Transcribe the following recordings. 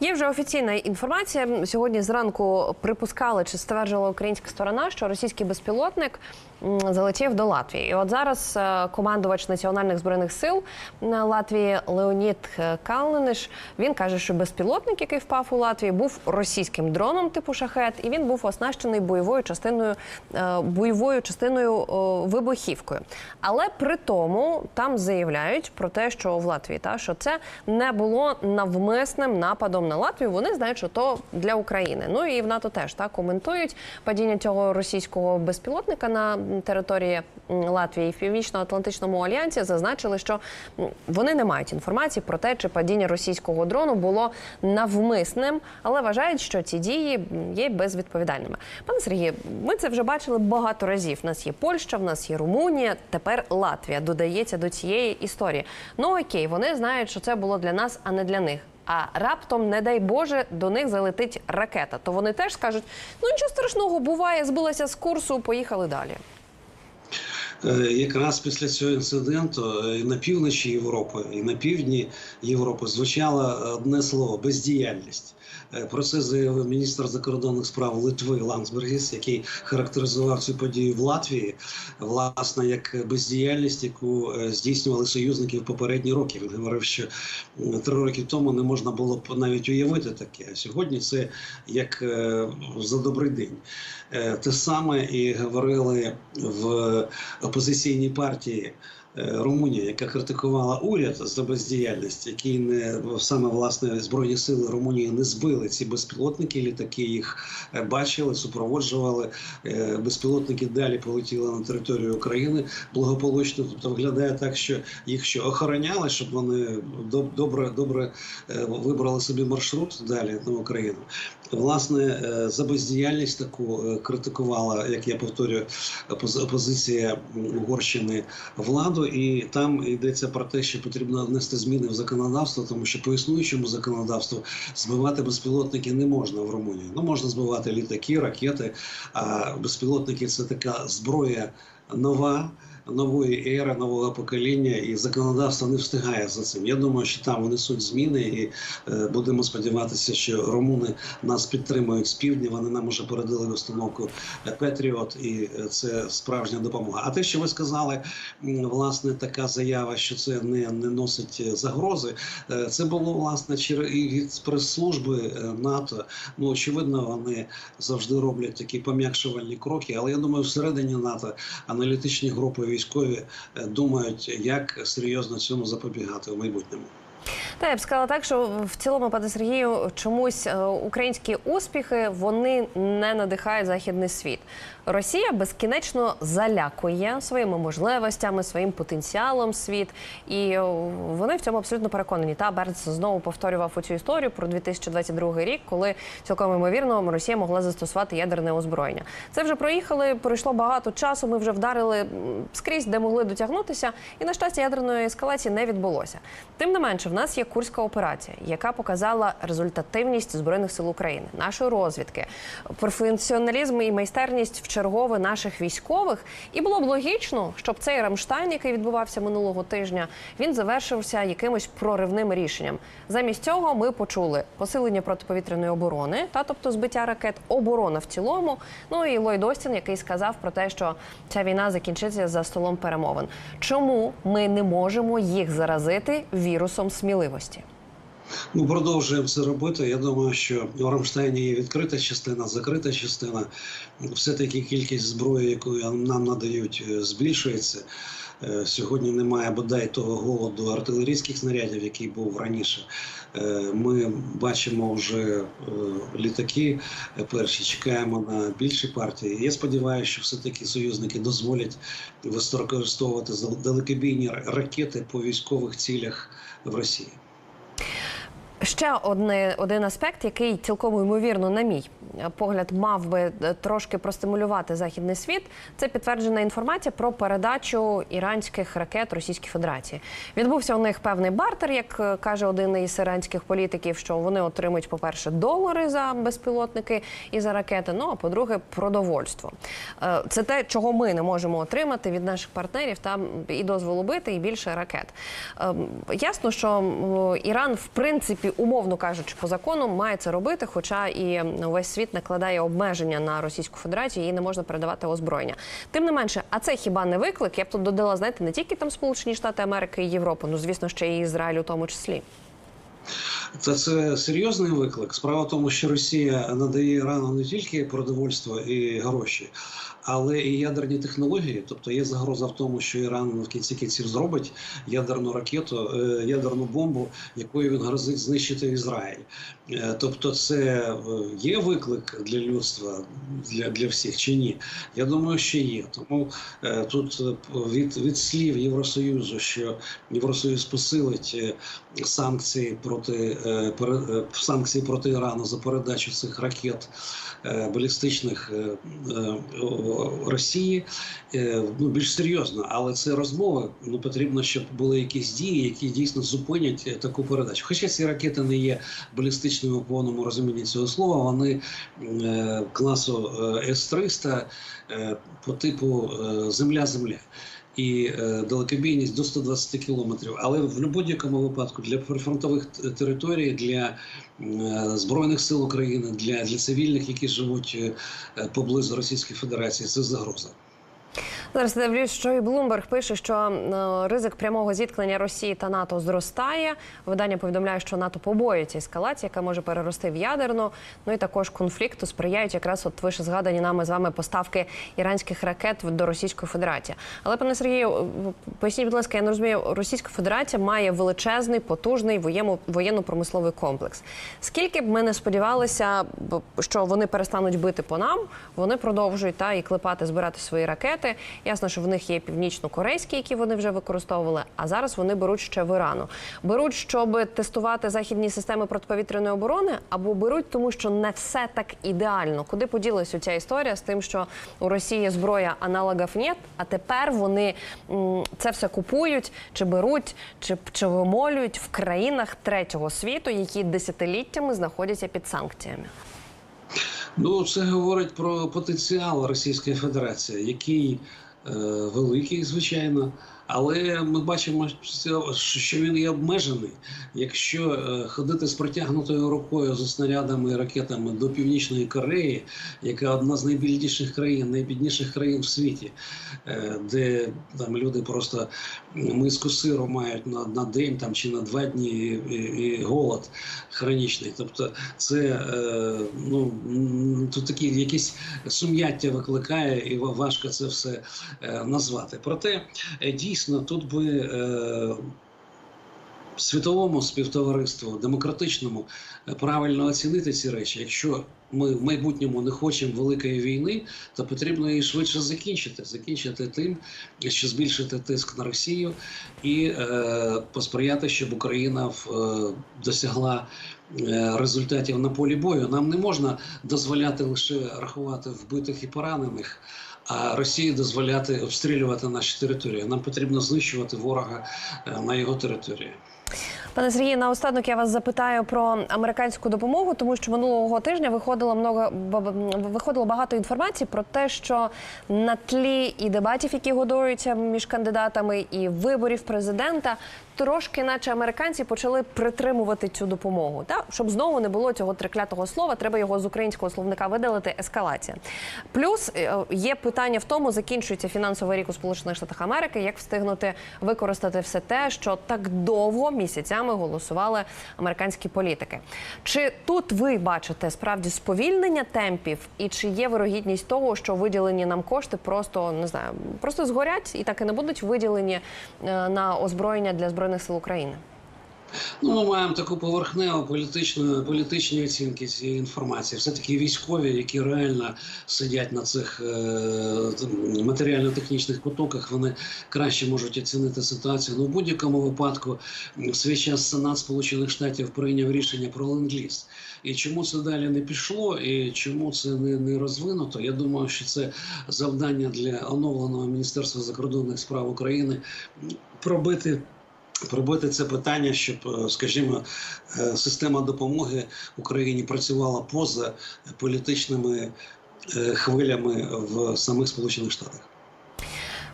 Є вже офіційна інформація. Сьогодні зранку припускали чи стверджувала українська сторона, що російський безпілотник залетів до Латвії. І от зараз е, командувач національних збройних сил Латвії Леонід е, Калниниш він каже, що безпілотник, який впав у Латвії, був російським дроном типу шахет, і він був оснащений бойовою частиною е, бойовою частиною вибухівкою. Але при тому там заявляють про те, що в Латвії та що це не було навмисним нападом на Латвію. Вони знають, що то для України. Ну і в НАТО теж так коментують падіння цього російського безпілотника на території Латвії в Північно-Атлантичному альянсі зазначили, що вони не мають інформації про те, чи падіння російського дрону було навмисним, але вважають, що ці дії є безвідповідальними. Пане Сергію, ми це вже бачили багато разів. У нас є Польща, в нас є Румунія, тепер Латвія додається до цієї історії. Ну окей, вони знають, що це було для нас, а не для них. А раптом, не дай Боже, до них залетить ракета. То вони теж скажуть: ну нічого страшного, буває, збилася з курсу, поїхали далі. Е, Якраз після цього інциденту е, і на півночі Європи, і на півдні Європи звучало одне слово бездіяльність. Е, Про це заявив міністр закордонних справ Литви Ландсбергіс, який характеризував цю подію в Латвії, власне, як бездіяльність, яку здійснювали союзники в попередні роки. Він говорив, що три роки тому не можна було б навіть уявити таке. А сьогодні це як за добрий день. Те саме і говорили в опозиційній партії. Е, Румунія, яка критикувала уряд за бездіяльність, який не саме власне збройні сили Румунії не збили ці безпілотники. Літаки їх е, бачили, супроводжували. Е, Безпілотники далі полетіли на територію України благополучно. Тобто виглядає так, що їх що охороняли, щоб вони доб- добре, добре вибрали собі маршрут далі на Україну. Власне, за бездіяльність таку критикувала, як я повторюю, опози- опозиція Угорщини владу, і там йдеться про те, що потрібно внести зміни в законодавство, тому що по існуючому законодавству збивати безпілотники не можна в Румунії. Ну можна збивати літаки, ракети. А безпілотники це така зброя нова. Нової ери, нового покоління, і законодавство не встигає за цим. Я думаю, що там внесуть зміни, і е, будемо сподіватися, що румуни нас підтримують з півдня. Вони нам уже передали установку Петріот, і е, це справжня допомога. А те, що ви сказали, власне, така заява, що це не, не носить загрози. е, Це було власне через прес-служби НАТО. Ну очевидно, вони завжди роблять такі пом'якшувальні кроки. Але я думаю, всередині НАТО аналітичні групи військові е, думають, як серйозно цьому запобігати в майбутньому. Та я б сказала так, що в цілому, пане Сергію, чомусь е, українські успіхи вони не надихають західний світ. Росія безкінечно залякує своїми можливостями, своїм потенціалом світ, і е, вони в цьому абсолютно переконані. Та Бернс знову повторював цю історію про 2022 рік, коли цілком ймовірно Росія могла застосувати ядерне озброєння. Це вже проїхали, пройшло багато часу. Ми вже вдарили скрізь, де могли дотягнутися, і на щастя, ядерної ескалації не відбулося. Тим не менше, в нас є курська операція, яка показала результативність збройних сил України, нашої розвідки, професіоналізм і майстерність в чергове наших військових. І було б логічно, щоб цей Рамштайн, який відбувався минулого тижня, він завершився якимось проривним рішенням. Замість цього ми почули посилення протиповітряної оборони, та тобто збиття ракет, оборона в цілому. Ну і Ллойд Остін, який сказав про те, що ця війна закінчиться за столом перемовин. Чому ми не можемо їх заразити вірусом сміливості? Ну, продовжуємо це робити. Я думаю, що у Рамштайні є відкрита частина, закрита частина. Все-таки кількість зброї, яку нам надають, е, збільшується. Е, Сьогодні немає бодай того голоду артилерійських снарядів, який був раніше. Е, Ми бачимо вже літаки перші, чекаємо на більші партії. Я сподіваюся, що все-таки союзники дозволять використовувати далекобійні ракети по військових цілях в Росії. Ще одне, один аспект, який цілком ймовірно, на мій погляд, мав би е, трошки простимулювати західний світ. Це підтверджена інформація про передачу іранських ракет Російській Федерації. Відбувся у них певний бартер, як е, каже один із іранських політиків, що вони отримують, по-перше, долари за безпілотники і за ракети. Ну а по-друге, продовольство. Е, Це те, чого ми не можемо отримати від наших партнерів. Там і дозволу бити, і більше ракет. Ем, Ясно, що Іран в принципі принципі, умовно кажучи, по закону має це робити, хоча і весь світ накладає обмеження на Російську Федерацію, їй не можна передавати озброєння. Тим не менше, а це хіба не виклик? Я б тут додала, знаєте, не тільки там Сполучені Штати Америки і Європу, ну звісно, ще і Ізраїль у тому числі. Це, це серйозний виклик. Справа в тому, що Росія надає Ірану не тільки продовольство і гроші, але і ядерні технології. Тобто є загроза в тому, що Іран в кінці кінців зробить ядерну ракету, е, ядерну бомбу, якою він грозить знищити Ізраїль. Е, Тобто, це е, є виклик для людства, для, для всіх чи ні? Я думаю, що є. Тому тут від, від слів Євросоюзу, що Євросоюз посилить санкції проти санкції проти Ірану за передачу цих ракет балістичних Росії е, ну більш серйозно, але це розмови. Ну потрібно, щоб були якісь дії, які дійсно зупинять е, таку передачу. Хоча ці ракети не є балістичними в повному розумінні цього слова, вони е, класу С-300 е, по типу Земля-Земля і е, далекобійність до 120 кілометрів. Але в будь-якому випадку для прифронтових територій, для е, збройних сил України, для, для цивільних, які живуть е, поблизу Російської Федерації, це загроза. Зараз дивлюсь, що і Блумберг пише, що е, ризик прямого зіткнення Росії та НАТО зростає. Видання повідомляє, що НАТО побоюється ескалації, яка може перерости в ядерну. Ну і також конфлікту сприяють якраз от вище згадані нами з вами поставки іранських ракет до Російської Федерації. Але пане Сергію, е, поясніть, будь ласка, я не розумію, Російська Федерація має величезний, потужний воєнно- воєнно-промисловий комплекс. Скільки б ми не сподівалися, що вони перестануть бити по нам, вони продовжують та і клепати, збирати свої ракети. Ясно, що в них є північно-корейські, які вони вже використовували. А зараз вони беруть ще в Ірану. Беруть, щоб тестувати західні системи протиповітряної оборони, або беруть, тому що не все так ідеально. Куди поділася ця історія з тим, що у Росії зброя аналогів нет, а тепер вони це все купують, чи беруть, чи, чи вимолюють в країнах третього світу, які десятиліттями знаходяться під санкціями. Ну, це говорить про потенціал Російської Федерації, який великий, звичайно. Але ми бачимо, що- він є обмежений. Якщо е, ходити з протягнутою рукою за снарядами і ракетами до Північної Кореї, яка одна з найбільших країн, найбідніших країн в світі, е, де там люди просто миску сиру мають на, на день там, чи на два дні і, і, голод хронічний. Тобто, це е, ну, тут такі якісь сум'яття викликає, і важко це все назвати. Проте е, дійсно тут би. Е, Світовому співтовариству демократичному е, правильно оцінити ці речі. Якщо ми в майбутньому не хочемо великої війни, то потрібно її швидше закінчити. Закінчити тим, що збільшити тиск на Росію і е, посприяти, щоб Україна в, е, досягла е, результатів на полі бою. Нам не можна дозволяти лише рахувати вбитих і поранених. А Росії дозволяти обстрілювати наші території. Нам потрібно знищувати ворога е, на його території. Пане Сергію, наостанок я вас запитаю про американську допомогу, тому що минулого тижня виходило много виходило багато інформації про те, що на тлі і дебатів, які годуються між кандидатами, і виборів президента, трошки, наче американці, почали притримувати цю допомогу. Та щоб знову не було цього триклятого слова, треба його з українського словника видалити. Ескалація. Плюс е, є питання в тому, закінчується фінансовий рік у Сполучених Штатах Америки, як встигнути використати все те, що так довго місяцями голосували американські політики. Чи тут ви бачите справді сповільнення темпів, і чи є вирогідність того, що виділені нам кошти просто не знаю, просто згорять і так і не будуть виділені е, на озброєння для збройних сил України? Ну, ми маємо таку поверхневу політичну політичні оцінки цієї інформації. Все таки військові, які реально сидять на цих е, матеріально-технічних потоках, вони краще можуть оцінити ситуацію. Ну, в будь-якому випадку, в свій час Сенат Сполучених Штатів прийняв рішення про ленд-ліз. І чому це далі не пішло, і чому це не, не розвинуто? Я думаю, що це завдання для оновленого Міністерства закордонних справ України пробити. Пробити це питання, щоб, е, скажімо, е, система допомоги Україні працювала поза політичними е, хвилями в самих Сполучених Штатах.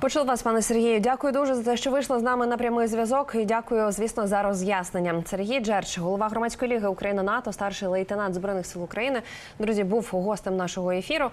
Почув вас, пане Сергію. Дякую дуже за те, що вийшли з нами на прямий зв'язок. І дякую, звісно, за роз'яснення. Сергій Джерч, голова громадської ліги Україна НАТО, старший лейтенант збройних сил України. Друзі, був гостем нашого ефіру.